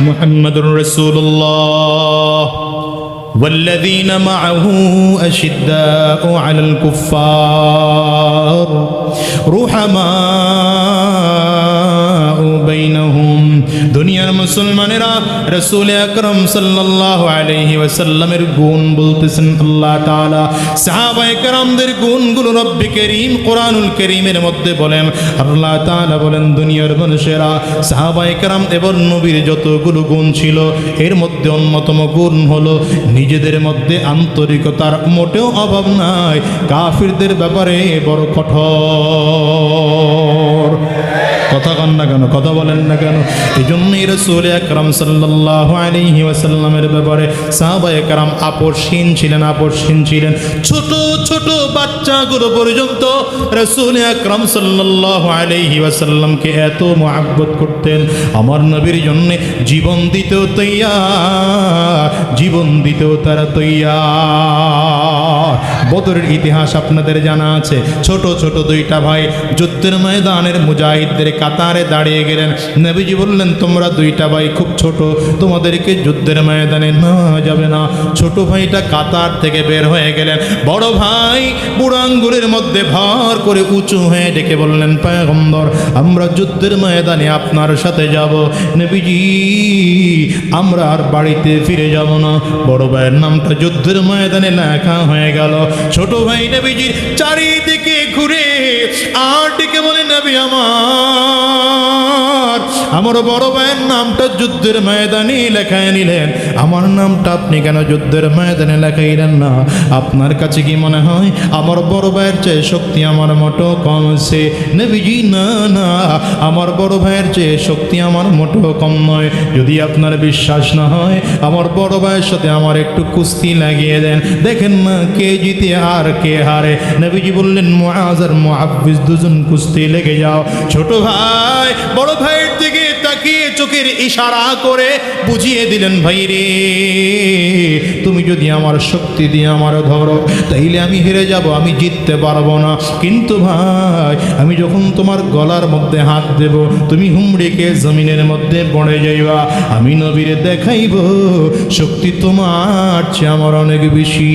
محمد رسول الله. والذين معه أشداء على الكفار. رحماء দুনিয়ার মুসলমানেরা রসুল আকরম গুণ বলতেছেন আল্লাহ গুণগুলো করিম, কোরআনুল করিমের মধ্যে বলেন, আল্লাহ বলেন, দুনিয়ার মানুষেরা নবীর যতগুলো গুণ ছিল, এর মধ্যে অন্যতম গুণ হলো নিজেদের মধ্যে আন্তরিকতার মোটেও অভাব নাই, কাফিরদের ব্যাপারে বড় কঠোর। কথা কন না কেন, কথা বলেন না কেন? এই জন্যই রসুল আকরাম সাল্লাহ আলহি ওয়াসাল্লামের ব্যাপারে সাহাবা একরাম আপসহীন ছিলেন আপসহীন ছিলেন। ছোট ছোট বাচ্চাগুলো পর্যন্ত রসুল আকরাম সাল্লাহ আলহি ওয়াসাল্লামকে এত মহাব্বত করতেন। আমার নবীর জন্য জীবন দিতেও তৈয়ার, জীবন দিতেও তারা তৈয়া বদরের ইতিহাস আপনাদের জানা আছে। ছোট ছোট দুইটা ভাই যুদ্ধের ময়দানের মুজাহিদদের কাতারে দাঁড়িয়ে গেলেন। নবীজি বললেন, তোমরা দুইটা ভাই খুব ছোট, তোমাদেরকে যুদ্ধের ময়দানে নেওয়া যাবে না। ছোট ভাইটা কাতার থেকে বের হয়ে গেলেন। বড় ভাই বুড়ো আঙ্গুলের মধ্যে ভার করে উঁচু হয়ে ডেকে বললেন, পায়গম্বর, আমরা যুদ্ধের ময়দানে আপনার সাথে যাব। নবীজি, আমরা আর বাড়িতে ফিরে যাব না। বড় ভাইয়ের নামটা যুদ্ধের ময়দানে লেখা হয়ে গেল। ছোট ভাই নবীজির চারিদিকে ঘুরে, আর ডেকে বলে, নবী আমার আমার বড় ভাইয়ের নামটা যুদ্ধের ময়দানে লেখায় নিলেন। আমার নামটা আপনি কেন যুদ্ধের ময়দানে লেখাইলেন না? আপনার কাছে কি মনে হয় আমার বড় ভাইয়ের চেয়ে শক্তি আমার মোটো কম আছে নবীজি, না না, আমার বড় ভাইয়ের চেয়ে শক্তি আমার মোটো কম নয়। যদি আপনার বিশ্বাস না হয়, আমার বড় ভাইয়ের সাথে আমার একটু কুস্তি লাগিয়ে দেন। দেখেন না কে জিতে আর কে হারে। নবীজি বললেন মুআব্বিস দুজন কুস্তি লেগে যাও। ছোট ভাই বড় ভাইয়ের দিকে তাকিয়ে চোখের ইশারা করে বুঝিয়ে দিলেন, ভাই রে, তুমি যদি আমার শক্তি দিয়ে আমার ধরো, তাইলে আমি হেরে যাব, আমি জিততে পারব না। কিন্তু ভাই, আমি যখন তোমার গলার মধ্যে হাত দেব, তুমি হুমড়িকে জমিনের মধ্যে পড়ে যাইবা। আমি নবীরে দেখাইব, শক্তি তোমার চেয়ে আমার অনেক বেশি।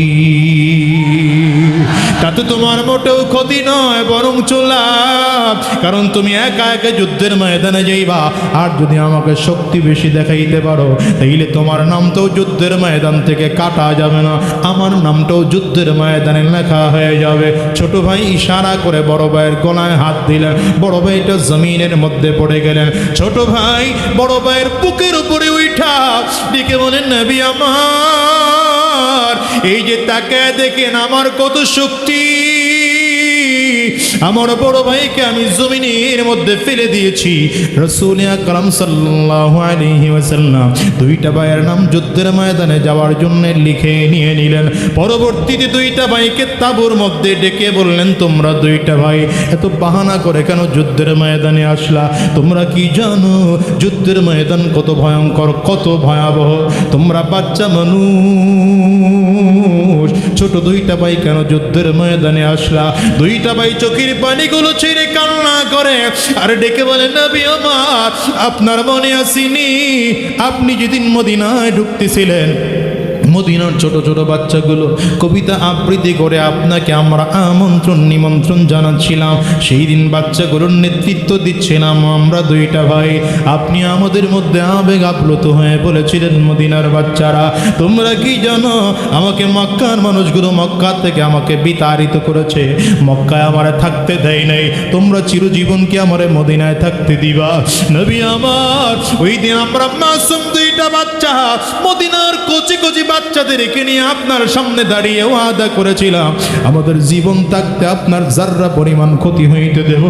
তাতে তোমার মোটেও ক্ষতি নয়, বরং লাভ কারণ তুমি একা একা যুদ্ধের ময়দানে যাইবা, আর যদি আমাকে শক্তি বেশি দেখাইতে পারো, তাইলে তোমার নামটাও যুদ্ধের ময়দান থেকে কাটা যাবে না। আমার নামটাও যুদ্ধের ময়দানে লেখা হয়ে যাবে। ছোট ভাই ইশারা করে বড় ভাইয়ের গলায় হাত দিলেন। বড় ভাইটা জমিনের মধ্যে পড়ে গেলেন। ছোট ভাই বড় ভাইয়ের বুকের উপরে উঠা ডেকে বলেন, নবী আমার, এই যে তাকে দেখেন, আমার কত শক্তি। আমার বড় ভাইকে আমি জমিনের মধ্যে ফেলে দিয়েছি। রসুল আকরাম ওয়াসাল্লাম দুইটা ভাইয়ের নাম যুদ্ধের ময়দানে যাওয়ার জন্য লিখে নিয়ে নিলেন। পরবর্তীতে দুইটা ভাইকে তাবুর মধ্যে ডেকে বললেন, তোমরা দুইটা ভাই এত বাহানা করে কেন যুদ্ধের ময়দানে আসলা? তোমরা কি জানো যুদ্ধের ময়দান কত ভয়ঙ্কর, কত ভয়াবহ? তোমরা বাচ্চা মানুষ। ছোট দুইটা ভাই কেন যুদ্ধের ময়দানে আসলা? দুইটা ভাই চোখের পানিগুলো ছেড়ে কান্না করে আর ডেকে বলে, নবী আমার আপনার মনে আসিনি? আপনি যেদিন মদিনায় ঢুকতেছিলেন মদিনার ছোট ছোট বাচ্চাগুলো কবিতা আবৃত্তি করে আপনাকে আমরা আমন্ত্রণ, নিমন্ত্রণ জানাচ্ছিলাম। সেই দিন বাচ্চাগুলোর নেতৃত্ব দিচ্ছিলাম আমরা দুইটা ভাই। আপনি আমাদের মধ্যে আবেগ আপ্লুত হয়ে বলেছিলেন মদিনার বাচ্চারা, তোমরা কি জানো, আমাকে মক্কার মানুষগুলো মক্কা থেকে আমাকে বিতাড়িত করেছে। মক্কায় আমারে থাকতে দেয় নাই। তোমরা চিরজীবন কি আমারে মদিনায় থাকতে দিবা? নবী আমার, ওই দিন আমরা মাসুম দুইটা বাচ্চা, মদিনার কচি কচি বাচ্চাদেরকে নিয়ে আপনার সামনে দাঁড়িয়ে ওয়াদা করেছিলাম। আমাদের জীবন থাকতে আপনার জাররা পরিমাণ ক্ষতি হইতে দেব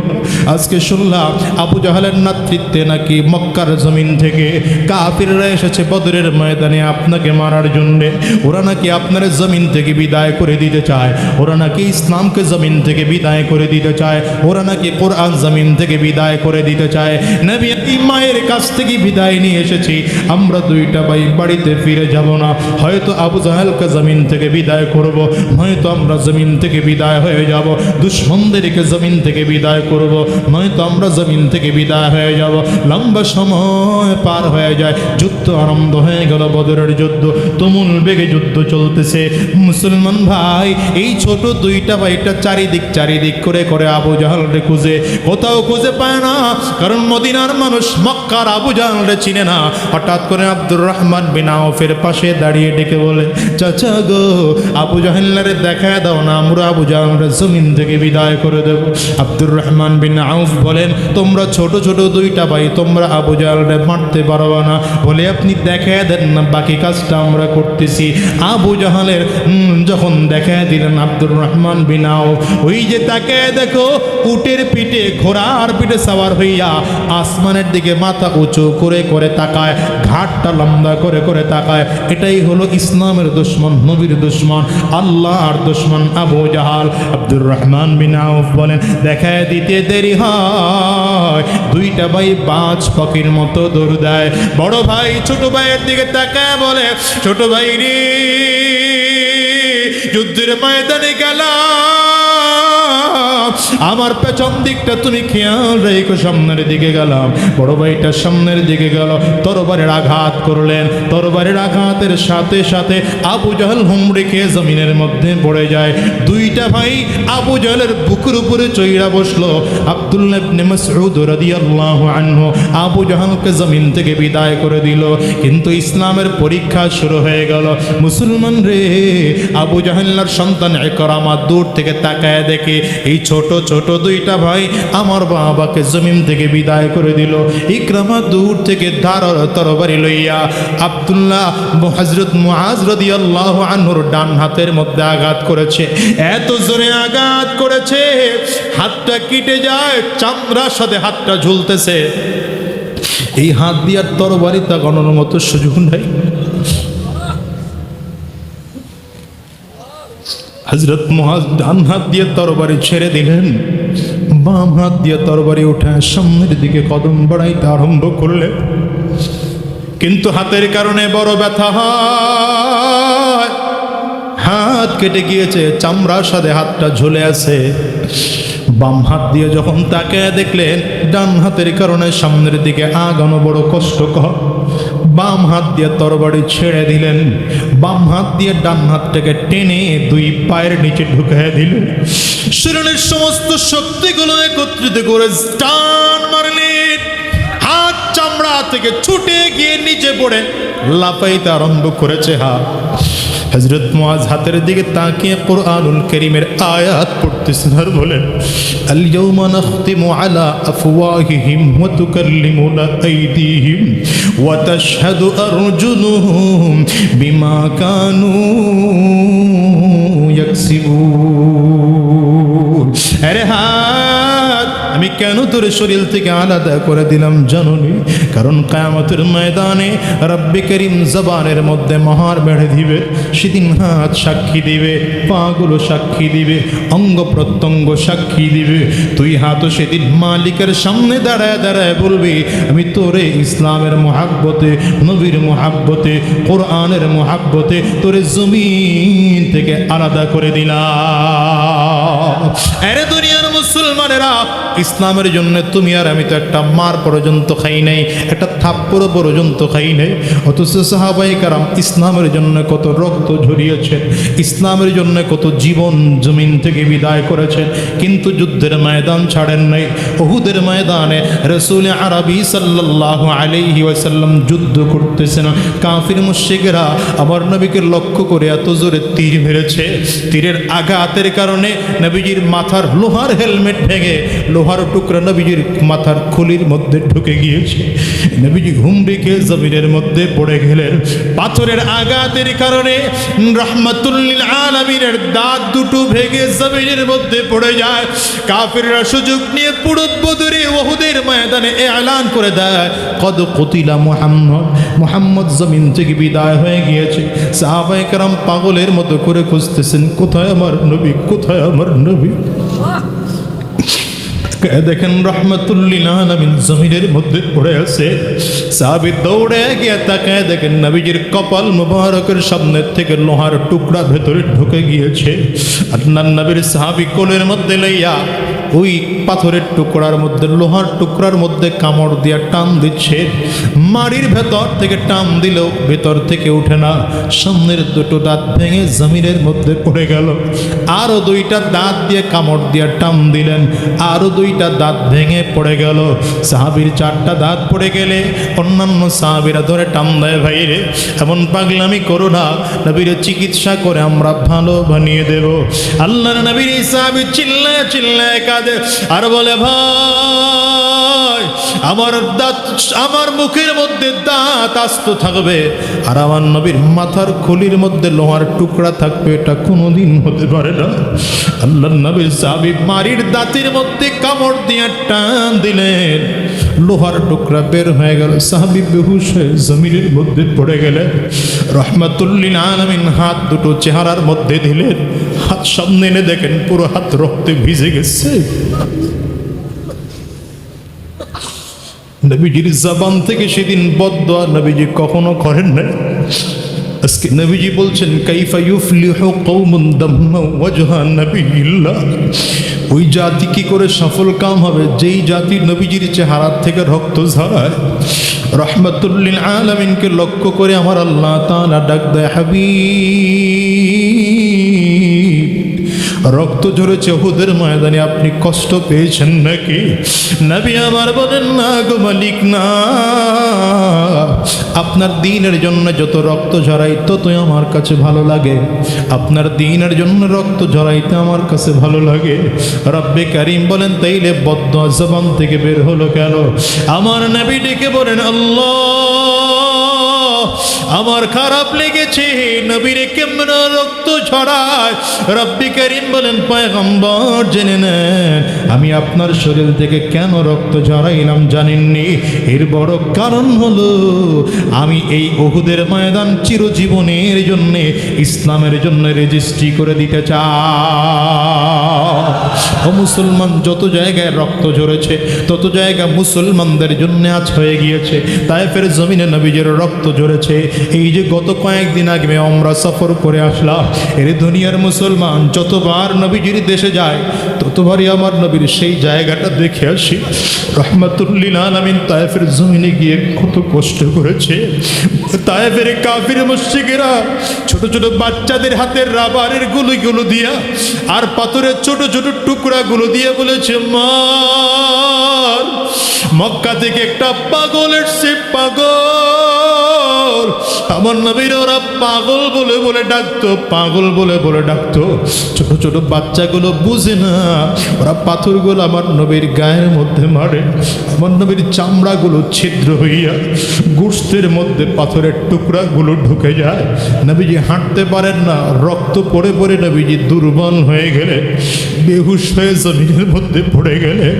আজকে শুনলাম আবু জাহালের নেতৃত্বে নাকি মক্কার জমিন থেকে কাফিররা এসেছে বদরের ময়দানে আপনাকে মারার জন্যে। ওরা নাকি আপনার জমিন থেকে বিদায় করে দিতে চায়। ওরা নাকি ইসলামকে জমিন থেকে বিদায় করে দিতে চায়। ওরা নাকি কোরআন জমিন থেকে বিদায় করে দিতে চায়। নবী মায়ের কাছ থেকে বিদায় নিয়ে এসেছি। আমরা দুইটা ভাই বাড়িতে ফিরে যাব না। হয়তো আবু জাহেলকে জমিন থেকে বিদায় করব, নয়তো আমরা জমিন থেকে বিদায় হয়ে যাব, দুশ্মনদেরকে জমিন থেকে বিদায় করব, নয়তো আমরা জমিন থেকে বিদায় হয়ে যাব। লম্বা সময় পার হয়ে যায়, যুদ্ধ আরম্ভ হয়ে গেল বদরের যুদ্ধ, তুমুল বেগে যুদ্ধ চলতেছে। মুসলমান ভাই, এই ছোট দুইটা ভাইটা চারিদিক চারিদিক করে করে আবু জাহালরে খুঁজে, কোথাও খুঁজে পায় না, কারণ মদিনার মানুষ মক্কার আবু জাহালরে চিনে না। হঠাৎ করে আব্দুর রহমান বিন আউফের পাশে দাঁড়িয়ে ডেকে বলে, চাচা গো, আবু জাহাল্লারে দেখা দাও না, আমরা আবু জাহালরে জমিন থেকে বিদায় করে দেব। আব্দুর রহমান বিন আউফ বলেন, তোমরা ছোট ছোট দুইটা ভাই, তোমরা আবু জাহালরে মারতে পারবে না। বলে, আপনি দেখা দেন না, বাকি কাজটা আমরা করতেছি। আবু জাহালের যখন দেখা দিলেন আব্দুর রহমান বিন আউফ, ওই যে তাকে দেখো উটের পিঠে ঘোড়ার পিঠে সাওয়ার হইয়া আসমানের দিকে মাথা উঁচু করে করে তাকায়, ঘাটটা লম্বা করে করে তাকায়। এটাই হলো ইসলামের দুশ্মন, নবীর দুশ্মন, আল্লাহর দুশ্মন আবু জাহাল। আব্দুর রহমান বিন আউফ বলেন, দেখায় দিতে দেরি হয়। দুইটা ভাই পাঁচ পকির মতো দৌড় দেয়। বড় ভাই ছোট ভাইয়ের দিকে তাকায় বলে, ছোট ভাই রে, যুদ্ধের ময়দানে গেলাম। আমার পেছন দিকটা তুমি খেয়াল রেখো, সামনের দিকে গেলাম। বড় ভাইটা সামনের দিকে গেল, তরবারের আঘাত করলেন। তরবারের আঘাতের সাথে সাথে আবু জাহল হুমড়ে খেয়ে জমিনের মধ্যে পড়ে যায়। দুইটা ভাই আবু জাহলের বুকের উপরে চইরা বসল। আব্দুল্লাহ আনহু আবু জাহলকে জমিন থেকে বিদায় করে দিল। কিন্তু ইসলামের পরীক্ষা শুরু হয়ে গেল। মুসলমান রে, আবু জাহাল্লার সন্তান একরামা দূর থেকে তাকায় দেখে, এই ছোট ছোট ছোট দুইটা ভাই আমার বাবাকে জমিন থেকে বিদায় করে দিল। ইকরামা দূর থেকে ধার তরবারি লইয়া আব্দুল্লাহ হজরত মুআজ রাদিয়াল্লাহু আনহুর ডান হাতের মধ্যে আঘাত করেছে। এত জোরে আঘাত করেছে, হাতটা কেটে যায়, চামড়ার সাথে হাতটা ঝুলতেছে। এই হাত দিয়ে তরবারি তা গণনার মতো সুযোগ নাই। হজরত মহাজ ডান হাত দিয়ে তরবারি ছেড়ে দিলেন, বাম হাত দিয়ে তরবারি উঠে সামনের দিকে কদম বাড়াইতে আরম্ভ করলেন। কিন্তু হাতের কারণে বড় ব্যথা হয়। হাত কেটে গিয়েছে চামড়ার সাথে হাতটা ঝুলে আছে। বাম হাত দিয়ে যখন তাকে দেখলেন, ডান হাতের কারণে সামনের দিকে আগানো বড় কষ্টকর। বাম হাত দিয়ে তরবারি ছেড়ে দিলেন। বাম হাত দিয়ে ডান হাতটাকে টেনে দুই পায়ের নিচে ঢুকে দিলেন। শরীরের সমস্ত শক্তিগুলো একত্রিত করে স্টান মারলেন। হাত চামড়া থেকে ছুটে গিয়ে নিচে পড়ে, লাফাইতে আরম্ভ করেছে হাত। হজরত মুআজ হাতের দিকে তাকিয়ে কোরআনুল করিমের আয়াত পড়তেছেন আর বলেন। আল ইয়াউমা নাখতিমু আলা আফওয়াহিহিম ওয়া তুকাল্লিমুনা আইদিহিম ওয়া তাশহাদু আরজুলুহুম বিমা কানু ইয়াকসিবুন। আরে আমি কেন তোর শরীর থেকে আলাদা করে দিলাম জানুনি? কারণ কায়ামতের ময়দানে রব্বে করিম জবানের মধ্যে মহার বেড়ে দিবে, সেদিন হাত সাক্ষী দিবে, পাগুলো সাক্ষী দিবে, অঙ্গ প্রত্যঙ্গ সাক্ষী দিবে। তুই হাতও সেদিন মালিকের সামনে দাঁড়ায় দাঁড়ায় বলবি, আমি তোরে ইসলামের মহাব্বতে, নবীর মহাব্বতে, কোরআনের মহাব্বতে, তোরে জমিন থেকে আলাদা করে দিলাম। আরে মুসলমানেরা, ইসলামের জন্য তুমি আর আমি তো একটা মার পর্যন্ত খাই নাই, একটা থাপ্পড় পর্যন্ত খাই নাই। অথচ সাহাবাই কারাম ইসলামের জন্য কত রক্ত ঝরিয়েছেন, ইসলামের জন্য কত জীবন জমিন থেকে বিদায় করেছেন। কিন্তু যুদ্ধের ময়দান ছাড়েন নাই। ওহুদের ময়দানে রসুল আরবি সাল্লাহ আলাইহি ওয়াসাল্লাম যুদ্ধ করতেছেন। কাফির মুশিকরা আমার নবীকে লক্ষ্য করে এত জোরে তীর মেরেছে। তীরের আঘাতের কারণে নবীজির মাথার লোহার হেলমেট ভেঙে লোহার টুকরা নবীজির মাথার খুলির মধ্যে ঢুকে গিয়েছে। নবীজি ঘুম রেখে জমিনের মধ্যে পড়ে গেলেন। পাথরের আঘাতের কারণে রহমতুল্লিল আলমিনের দাঁত দুটো ভেঙে জমিনের মধ্যে পড়ে যায়। কাফিররা সুযোগ নিয়ে পুরুত বদরে ওহুদের ময়দানে এলান করে দেয়। কদ কতিলা মোহাম্মদ মোহাম্মদ জমিন থেকে বিদায় হয়ে গিয়েছে। সাহাবায়ে কেরাম পাগলের মতো করে খুঁজতেছেন, কোথায় আমার নবী? কোথায় আমার নবী? দেখেন রহমতুল্লিল আলমিন জমিনের মধ্যে পড়ে আছে। সাহাবি দৌড়ে গিয়ে তাকায় দেখেন নবীজির কপাল মুবারকের সামনের থেকে লোহার টুকরা ভেতরে ঢুকে গিয়েছে। আল্লাহ নবীর সাহাবি কোলের মধ্যে লইয়া ওই পাথরের টুকরার মধ্যে, লোহার টুকরার মধ্যে কামড় দিয়া টান দিচ্ছে। মাড়ির ভেতর থেকে টান দিলেও ভেতর থেকে উঠে না। সামনের দুটো দাঁত ভেঙে জমিনের মধ্যে পড়ে গেল। আরও দুইটা দাঁত দিয়ে কামড় দিয়া টান দিলেন। আরও দুইটা দাঁত ভেঙে পড়ে গেল। সাহাবির চারটা দাঁত পড়ে গেলে অন্যান্য সাহাবিরা ধরে টান দেয় ভাইরে, এমন পাগলামি করো না। নবীর চিকিৎসা করে আমরা ভালো বানিয়ে দেব। আল্লাহ নবীর সাহাবি চিল্লায় চিল্লায় কাঁদে। আর বলে, ভাই আমার দাঁত, আমার মুখের মধ্যে দাঁত আস্ত থাকবে, আর আমার নবীর মাথার খুলির মধ্যে লোহার টুকরা থাকবে, এটা কোনোদিন হতে পারে না। আল্লাহ নবীর সাহাবি মারির দাঁতের মধ্যে কামড় দিয়ে টান দিলেন, লোহার টুকরা বের হয়ে গেল, সাহাবি বেহুশ হয়ে জমিনের মধ্যে পড়ে গেলেন রহমাতুল্লিন আলমিন হাত দুটো চেহারার মধ্যে দিলেন, হাত সামনে এনে দেখেন পুরো হাত রক্তে ভিজে গেছে। নবীজির জবান থেকে সেদিন বদ্ধ নবীজি কখনো করেন না আজকে নবীজি বলছেন ওই জাতি কি করে সফল কাম হবে? যেই জাতি নবীজির চেহারা থেকে রক্ত ঝরায়, রহমতুল্লিল আলামিনকে লক্ষ্য করে আমার আল্লাহ তাআলা ডাক দেয়, হাবিব। রক্ত ঝরেছে হুদের ময়দানে, আপনি কষ্ট পেয়েছেন নাকি? নবী আমার বলেন, না গো মালিক, না। আপনার দিনের জন্য যত রক্ত ঝরাই, ততই আমার কাছে ভালো লাগে। আপনার দিনের জন্য রক্ত ঝরাইতে আমার কাছে ভালো লাগে। রব্বে কারিম বলেন, তাইলে বদ্ধ জবান থেকে বের হলো কেন? আমার নবী ডেকে বলেন, আল্লাহ আমার খারাপ লেগেছে, নবীরে কেমন রক্ত ছড়ায়? রব্বি করিম বলেন, পয়গম্বর, জেনে নেন, আমি আপনার শরীর থেকে কেন রক্ত ঝরাইলাম জানেননি? এর বড় কারণ হলো, আমি এই ওহুদের ময়দান চিরজীবনের জন্যে, ইসলামের জন্য রেজিস্ট্রি করে দিতে চাই। ও মুসলমান, যত জায়গায় রক্ত ঝরেছে, তত জায়গা মুসলমানদের জন্য আজ হয়ে গিয়েছে। তাই ফের জমিনে নবীজের রক্ত ঝরেছে। এই যে গত কয়েকদিন আগে আমরা সফর করে আসলাম, এর দুনিয়ার মুসলমান, যতবার নবীজির দেশে যায় ততবারই আমার নবীর সেই জায়গাটা দেখে আসি। রহমতুল্লিল আলমিন তায়েফের জমিনে গিয়ে কত কষ্ট করেছে। তায়েফের কাফির মুশ্রিকেরা ছোট ছোট বাচ্চাদের হাতের রাবারের গুলিগুলো দিয়া আর পাথরের ছোট ছোট টুকরাগুলো দিয়ে বলেছে মা মক্কা থেকে একটা পাগল এসছে পাগল আমার নবীর ওরা পাগল বলে বলে ডাকতো, পাগল বলে বলে ডাকতো। ছোট ছোট বাচ্চাগুলো বুঝে না, ওরা পাথরগুলো আমার নবীর গায়ের মধ্যে মারে। আমার নবীর চামড়াগুলো ছিদ্র হইয়া মধ্যে পাথরের টুকরাগুলো ঢুকে যায়। নবীজি হাঁটতে পারেন না, রক্ত পড়ে পড়ে নবীজি দুর্বল হয়ে গেলে, বেহুশ হয়ে জমিনের মধ্যে পড়ে গেলেন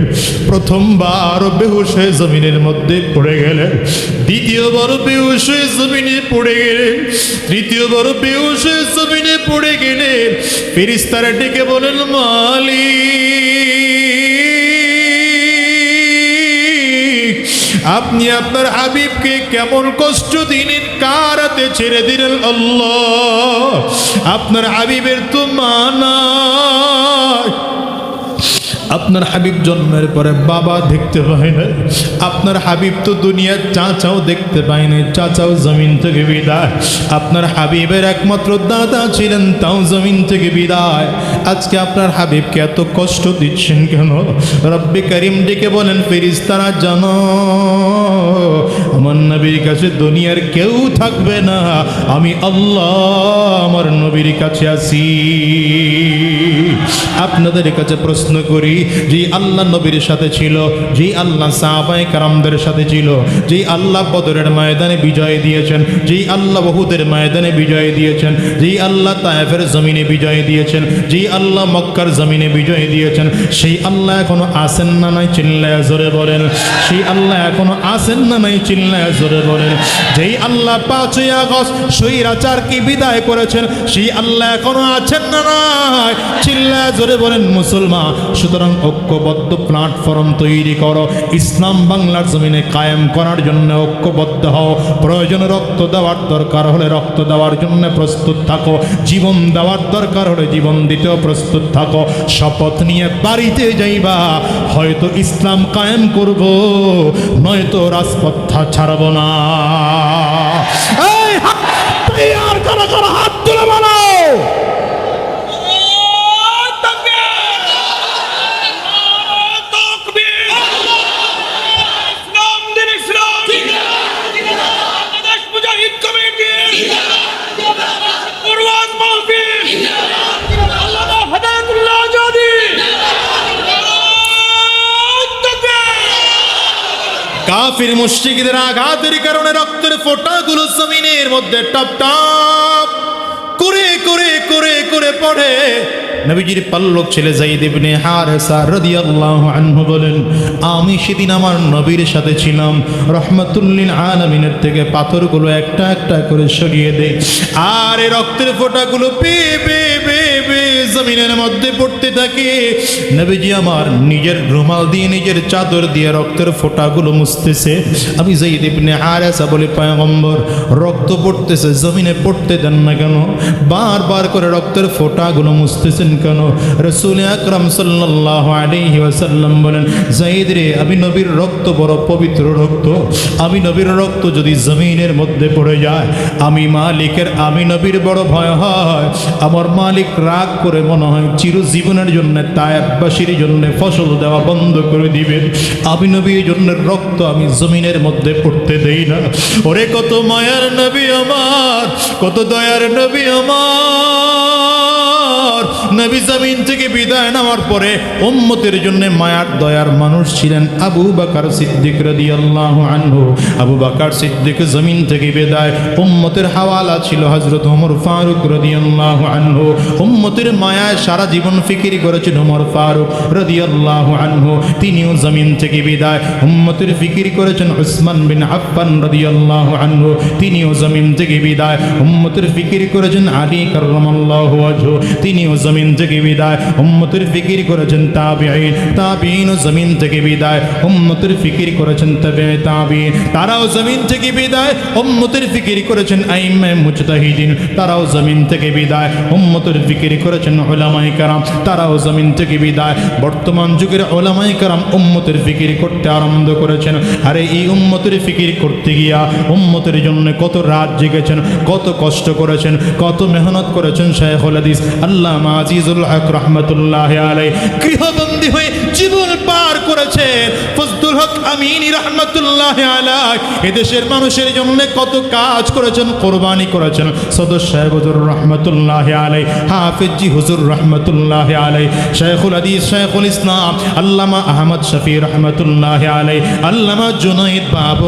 প্রথমবার বেহুশ হয়ে জমিনের মধ্যে পড়ে গেলেন দ্বিতীয়বার বেহুশ হয়ে জমিনে পড়ে গেলেন তৃতীয়বার হয়ে জমিনে পড়ে গেলেন ফেরিস্তারা ডেকে বলেন, মালিক, আপনি আপনার হাবিবকে কেমন কষ্ট দিলেন, কার হাতে ছেড়ে দিলেন আল্লাহ? আপনার হাবিবের তো মানা। আপনার হাবিব জন্মের পরে বাবা দেখতে পায় না আপনার হাবিব তো দুনিয়ার চাচাও দেখতে পায় না চাচাও জমিন থেকে বিদায়। আপনার হাবিবের একমাত্র দাদা ছিলেন, তাও জমিন থেকে বিদায়। আজকে আপনার হাবিবকে এত কষ্ট দিচ্ছেন কেন? রব্বি করিম ডেকে বলেন ফেরিস তারা জানো, আমার নবীর কাছে দুনিয়ার কেউ থাকবে না। আমি আল্লাহ আমার নবীর কাছে আসি। আপনাদের কাছে প্রশ্ন করি যে আল্লাহ নবীর সাথে ছিল যে আল্লাহ সাহাবাই কারামদের সাথে ছিল যে আল্লাহ বদরের ময়দানে বিজয় দিয়েছেন, যেই আল্লাহ বহুদের ময়দানে বিজয় দিয়েছেন, যেই আল্লাহ তায়েফের জমিনে বিজয় দিয়েছেন, যেই আল্লাহ মক্কার জমিনে বিজয় দিয়েছেন। সেই আল্লাহ এখনও আসেন না নাই চিল্লায় জোরে বলেন। সেই আল্লাহ এখনও আসেন না নাই চিল্লায় জোরে বলেন। যেই আল্লাহ পাঁচই আগস্ট স্বৈরাচারকে বিদায় করেছেন, সেই আল্লাহ এখনও আছেন না নাই। চিল্লায় জোরে বলেন, মুসলমান, সুতরাং ঐক্যবদ্ধ প্ল্যাটফর্ম তৈরি করো। ইসলাম বাংলার জমিনে কায়েম করার জন্য ঐক্যবদ্ধ হও। প্রয়োজনে রক্ত দেওয়ার দরকার হলে রক্ত দেওয়ার জন্য প্রস্তুত থাকো। জীবন দেওয়ার দরকার হলে জীবন দিতেও প্রস্তুত থাকো, শপথ নিয়ে বাড়িতে যাইবা। হয়তো ইসলাম কায়েম করব, নয়তো রাজপথ ছাড়ব না। আর করো করো, হাত তুলে কাফির মুশরিকদের আঘাতের কারণে রক্তের ফোঁটাগুলো জমিনের মধ্যে টপ টপ করে করে করে করে পড়ে। নবীজির পাল্লক ছেলে যাইদ ইবনে হারেসা রাদিয়াল্লাহু আনহু বলেন, আমি সেদিন আমার নবীর সাথে ছিলাম। রহমাতুল্লিল আলামিনের থেকে পাথরগুলো একটা একটা করে সরিয়ে দেয় আর এই রক্তের ফোঁটাগুলো পে পে পে জমিনের মধ্যে পড়তে থাকে। নবীজি আমার নিজের রুমাল দিয়ে, নিজের চাদর দিয়ে রক্তের ফোঁটাগুলো মুছতেছে। আমি যাইদ ইবনে হারেসা বলি, পয়গম্বর, রক্ত পড়তেছে, জমিনে পড়তে দেন না কেন? বারবার করে রক্তের ফোঁটাগুলো মুছতেছেন কেন? রসুল আকরাম সাল্লাহ ওয়াসাল্লাম বলেন জাইদ রে, আমি নবীর রক্ত বড় পবিত্র রক্ত। আমি নবীর রক্ত যদি জমিনের মধ্যে পড়ে যায়, আমি মালিকের, আমি নবীর বড় ভয় হয়। আমার মালিক রাগ করে মনে হয় চিরজীবনের জন্য তায়াবাসীর জন্য ফসল দেওয়া বন্ধ করে দিবে। আমি নবীর জন্য রক্ত আমি জমিনের মধ্যে পড়তে দেই না। ওরে কত মায়ার নবী আমার, কত দয়ার নবী আমার। নবী জমিন থেকে বিদায় নেওয়ার পরে উম্মতের জন্য মায়ার দয়ার মানুষ ছিলেন আবু বাকার সিদ্দিক রাদিয়াল্লাহু আনহু। আবু বাকার সিদ্দিক জমিন থেকে বিদায় উম্মতের হাওয়ালা ছিল হযরত ওমর ফারুক রাদিয়াল্লাহু আনহু। উম্মতের মায়ায় সারা জীবন ফিকির করেছেন ওমর ফারুক রাদিয়াল্লাহু আনহু। তিনিও জমিন থেকে বিদায় উম্মতের ফিকির করেছেন উসমান বিন আফফান রাদিয়াল্লাহু আনহু। তিনিও জমিন থেকে বিদায় উম্মতের ফিকির করেছেন আলী ওয়াজহু। তিনিও জমিন থেকে বিদায়, উম্মতের ফিকির করেছেন তাবিঈন তাবিঈনও জমিন থেকে বিদায়, উম্মতের ফিকির করেছেন তবে তারাও জমিন থেকে বিদায়, উম্মতের ফিকির করেছেন আইম্মে মুজতাহিদিন। তারাও জমিন থেকে বিদায়, উম্মতের ফিকির করেছেন ওলামায়ে কারাম। তারাও জমিন থেকে বিদায়, বর্তমান যুগের ওলামায়ে কারাম উম্মতের ফিকির করতে আরম্ভ করেছেন। আরে এই উম্মতের ফিকির করতে গিয়া উম্মতের জন্য কত রাত জেগেছেন, কত কষ্ট করেছেন, কত মেহনত করেছেন শেখুল হাদিস। আল্লাহ আজিজুল হক রহমতুল্লাহ আলাই গৃহবন্দী হয়ে জীবন পার করেছেন ফজলুল হক এদেশের মানুষের জন্য কত কাজ করেছেন, কোরবানি করেছেন। সদস্য সাহেব রহমতুল্লাহ আলাই হাফিজি রহমতুল্লাহ আলাই শেখুল শেখুল ইসলাম, আল্লামা আহমদ শফি রহমতুল্লাহ আলাই আল্লামা জুনাইদ বাবু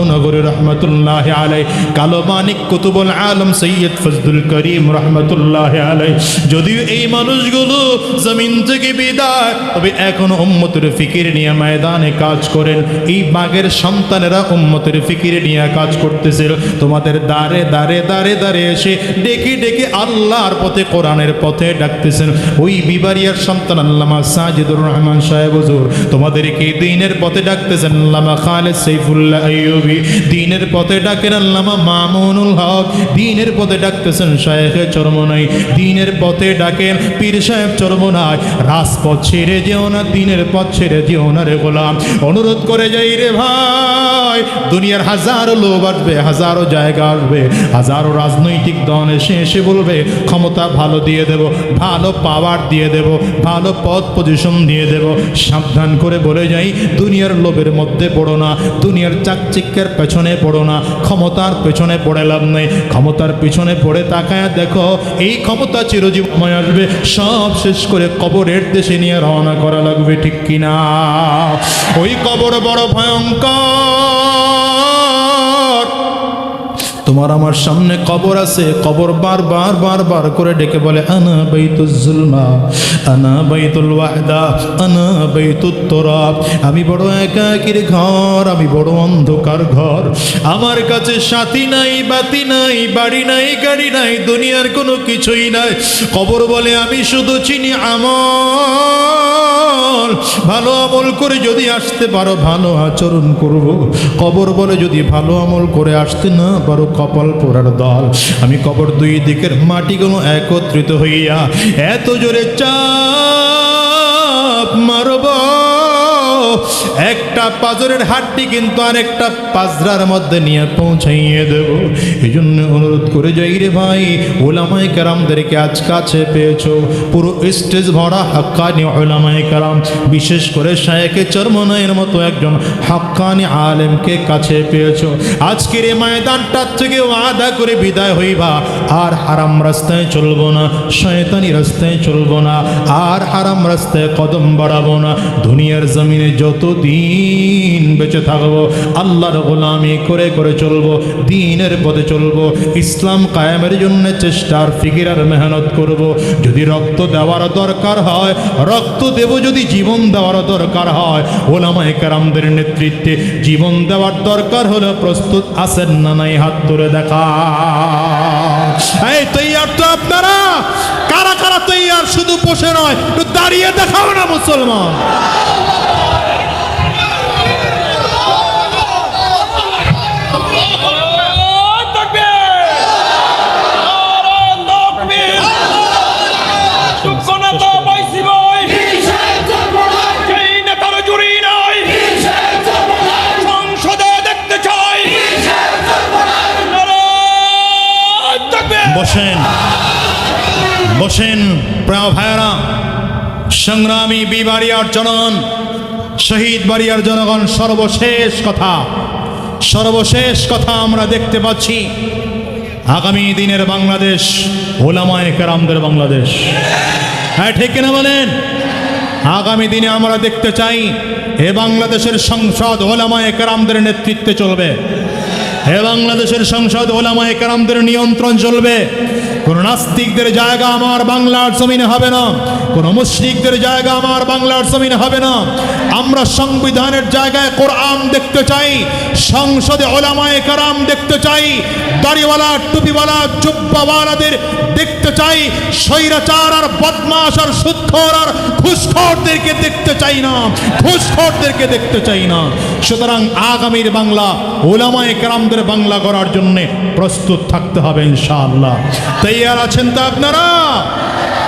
রহমতুল্লাহ আলাই কালো মানিক কুতুবুল আলম সৈয়দ ফজলুল করিম রহমতুল্লাহ আলাই যদিও এই মানুষগুলো জমিন থেকে বিদায়, তবে এখন উম্মতের ফিকির নিয়ে ময়দানে কাজ করেন। এই বাগের সন্তানেরা উম্মতের ফিকির নিয়ে কাজ করতেছিল। তোমাদের দাঁড়ে দাঁড়ে দাঁড়ে দাঁড়ে এসে ডেকে ডেকে আল্লাহর পথে, কোরআনের পথে ডাকতেছেন। ওই বিবারিয়ার সন্তান আল্লামা সাজিদুর রহমান সাহেব হুজুর, তোমাদেরকে দিনের পথে ডাকতেছেন আল্লামা খালেদ সাইফুল্লাহ আইয়ুবি। দিনের পথে ডাকেন আল্লামা মামুনুল হক। দিনের পথে ডাকতেছেন শায়েখে চরমনাই। দিনের পথে ডাকেন পীর সাহেব চরমনাই। রাজপথ ছেড়ে যেও না, দিনের পথ ছেড়ে যেও না রে গোলাম। অনুরোধ করে যাই রে ভাই, দুনিয়ার হাজারো লোক আসবে, হাজারো জায়গা আসবে, হাজারো রাজনৈতিক দল এসে এসে বলবে, ক্ষমতা ভালো দিয়ে দেব, ভালো পাওয়ার দিয়ে দেব, ভালো পদ পজিশন দিয়ে দেব। সাবধান করে বলে যাই, দুনিয়ার লোভের মধ্যে পড়ো না, দুনিয়ার চাকচিক্যের পেছনে পড়ো না, ক্ষমতার পেছনে পড়ে লাভ নেই। ক্ষমতার পিছনে পড়ে তাকায় দেখো, এই ক্ষমতা চিরজীবময় আসবে, সব শেষ করে কবরের দেশে নিয়ে রওনা করা লাগবে, ঠিক কিনা? ওই কবর বড় ভয়ঙ্কর। তোমার আমার সামনে কবর আছে, কবর বারবার বারবার করে ডেকে বলে, আনা বাইতুল আনা বাইতুল ওয়াহদা, আনা বাইতুত তোরাব। আমি বড় একাকির ঘর, আমি বড় অন্ধকার ঘর। আমার কাছে সাথী নাই, বাতি নাই, বাড়ি নাই, গাড়ি নাই, দুনিয়ার কোনো কিছুই নাই। কবর বলে, আমি শুধু চিনি আমল। ভালো আমল করে যদি আসতে পারো, ভালো আচরণ করব। কবর বলে যদি ভালো আমল করে আসতে না পারো, কপাল পোড়ার দল। আমি কবর দুই দিকের মাটিগুলো একত্রিত হইয়া এত জোরে চাপ মারব। একটা পাজরের হাড্ডি কিন্তু আরেকটা পাজরার মধ্যে নিয়ে পৌঁছাইয়ে দেব। এই জন্য অনুরোধ করে যাই রে ভাই ওলামাই কারামদেরকে আজ কাছে পেয়েছ। পুরো স্টেজ ভরা হাক্কানি ওলামাই কারাম, বিশেষ করে শায়েকে চর্মনায়ের মতো একজন হাক্কানি আলেমকে কাছে পেয়েছ। আজকের এই ময়দানটার থেকে আদা করে বিদায় হইবা। আর হারাম রাস্তায় চলবো না, শয়তানি রাস্তায় চলবো না, আর হারাম রাস্তায় কদম বাড়াবো না। দুনিয়ার জমিনে যত দিন বেঁচে থাকব, আল্লাহর গোলামি করে করে চলবো, দিনের পথে চলবো, ইসলাম কায়েমের জন্য চেষ্টার ফিকির আর মেহনত করব। যদি রক্ত দেওয়ার দরকার হয়, রক্ত দেব যদি জীবন দেওয়ার দরকার হয়। ওলামায়ে কারামদের নেতৃত্বে জীবন দেওয়ার দরকার হলে, প্রস্তুত আছেন না নাই হাত তুলে দেখা। এই তৈয়ার তো আপনারা? কারা কারা তৈয়ার? শুধু বসে নয়, একটু দাঁড়িয়ে দেখাও না মুসলমান। বসেন। বসেন, প্রিয় ভাইরা সংগ্রামী বিবাড়িয়ার জনগণ, শহীদ বাড়িয়ার জনগণ, সর্বশেষ কথা সর্বশেষ কথা আমরা দেখতে পাচ্ছি। আগামী দিনের বাংলাদেশ, ওলামায় কেরামদের বাংলাদেশ। হ্যাঁ ঠিক কিনা বলেন? আগামী দিনে আমরা দেখতে চাই, এ বাংলাদেশের সংসদ ওলামায় কেরামদের নেতৃত্বে চলবে। হে বাংলাদেশের সংসদ ওলামায় কেরামদের নিয়ন্ত্রণ চলবে। কোন নাস্তিকদের জায়গা আমার বাংলার জমিনে হবে না। কোন মুশরিকদের জায়গা আমার বাংলার জমিনে হবে না। আমরা সংবিধানের জায়গায় কোরআন দেখতে চাই, সংসদে ওলামায়ে কারাম দেখতে চাই, দাড়িওয়ালা, টুপিওয়ালা, জুব্বাওয়ালাদের দেখতে চাই, স্বৈরাচার আর বদমাস আর সুৎখর আর ঘুষখোরদেরকে দেখতে চাই না, ঘুষখোরদেরকে দেখতে চাই না। সুতরাং আগামীর বাংলা ওলামায় কেরামদের বাংলা করার জন্য প্রস্তুত থাকতে হবে ইনশাআল্লাহ। তৈয়ার আছেন তো আপনারা?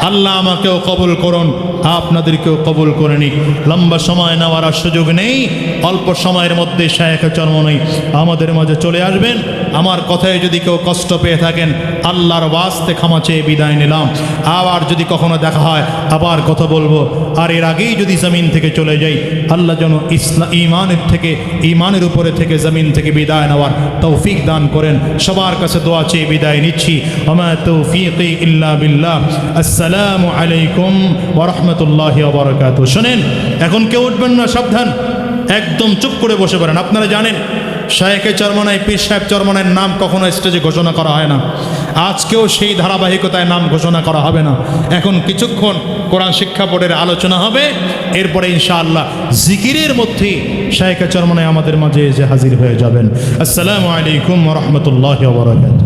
আল্লাহ আমাকেও কবুল করুন। আপনাদেরকেও কবুল করে নিক। লম্বা সময় নেওয়ার আর সুযোগ নেই। অল্প সময়ের মধ্যে শায়েখে জন্ম নেই আমাদের মাঝে চলে আসবেন। আমার কথায় যদি কেউ কষ্ট পেয়ে থাকেন, আল্লাহর ওয়াস্তে ক্ষমা চেয়ে বিদায় নিলাম। আবার যদি কখনো দেখা হয়, আবার কথা বলব। আর এর আগেই যদি জমিন থেকে চলে যাই, আল্লাহ যেন ইসলা ইমানের থেকে, ইমানের উপরে থেকে জমিন থেকে বিদায় নেওয়ার তৌফিক দান করেন। সবার কাছে দোয়া চেয়ে বিদায় নিচ্ছি। আমা তৌফিক ইল্লা বিল্লাহ। আসসালামু আলাইকুম ওরহমতুল্লাহ বরকাত শোনেন, এখন কেউ উঠবেন না, সাবধান। একদম চুপ করে বসে পড়েন। আপনারা জানেন শায়েকে চরমনায়, পীর সাহেব চরমনায়ের নাম কখনো স্টেজে ঘোষণা করা হয় না। আজকেও সেই ধারাবাহিকতায় নাম ঘোষণা করা হবে না। এখন কিছুক্ষণ কোরআন শিক্ষা বোর্ডের আলোচনা হবে। এরপরে ইনশাআল্লাহ জিকিরের মধ্যে শায়েকে চরমনায় আমাদের মাঝে এসে হাজির হয়ে যাবেন। আসসালামু আলাইকুম রহমতুল্লাহ বরকাত